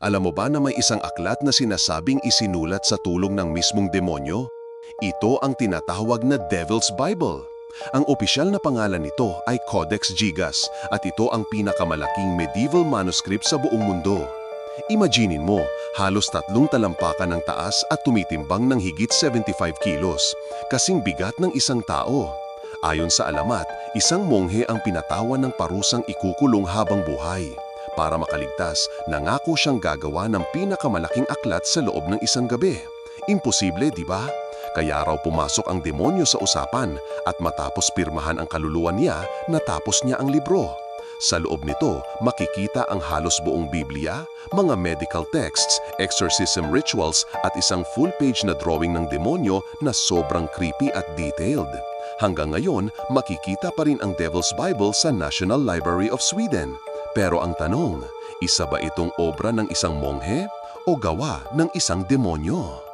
Alam mo ba na may isang aklat na sinasabing isinulat sa tulong ng mismong demonyo? Ito ang tinatawag na Devil's Bible. Ang opisyal na pangalan nito ay Codex Gigas at ito ang pinakamalaking medieval manuscript sa buong mundo. Imaginin mo, halos tatlong talampakan ng taas at tumitimbang ng higit 75 kilos, kasing bigat ng isang tao. Ayon sa alamat, isang monghe ang pinatawan ng parusang ikukulong habang buhay. Para makaligtas, nangako siyang gagawa ng pinakamalaking aklat sa loob ng isang gabi. Imposible, di ba? Kaya raw pumasok ang demonyo sa usapan at matapos pirmahan ang kaluluwa niya, natapos niya ang libro. Sa loob nito, makikita ang halos buong Biblia, mga medical texts, exorcism rituals at isang full-page na drawing ng demonyo na sobrang creepy at detailed. Hanggang ngayon, makikita pa rin ang Devil's Bible sa National Library of Sweden. Pero ang tanong, isa ba itong obra ng isang monghe o gawa ng isang demonyo?